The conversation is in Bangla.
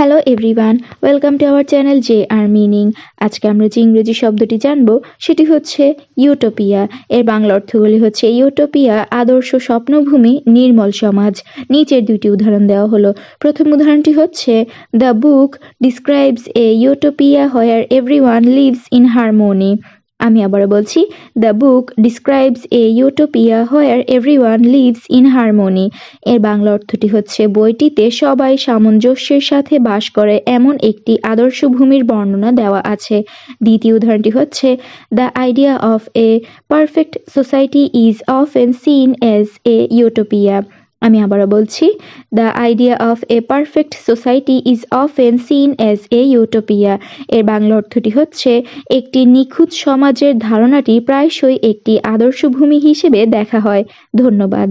Hello everyone welcome to our channel J R meaning আজকে আমরা যে ইংরেজি শব্দটি জানব, সেটি হচ্ছে ইউটোপিয়া এর বাংলা অর্থগুলি হচ্ছে ইউটোপিয়া আদর্শ স্বপ্নভূমি, নির্মল সমাজ। নিচের দুটি উদাহরণ দেওয়া হলো। প্রথম উদাহরণটি হচ্ছে the book describes a utopia where everyone lives in harmony আমি আবারও বলছি the book describes a utopia where everyone lives in harmony এর বাংলা অর্থটি হচ্ছে, বইটিতে সবাই সামঞ্জস্যের সাথে বাস করে এমন একটি আদর্শ ভূমির বর্ণনা দেওয়া আছে। দ্বিতীয় উদাহরণটি হচ্ছে the idea of a perfect society is often seen as a utopia আমি আবারও বলছি the idea of a perfect society is often seen as a utopia এর বাংলা অর্থটি হচ্ছে, একটি নিখুঁত সমাজের ধারণাটি প্রায়শই একটি আদর্শভূমি হিসেবে দেখা হয়। ধন্যবাদ।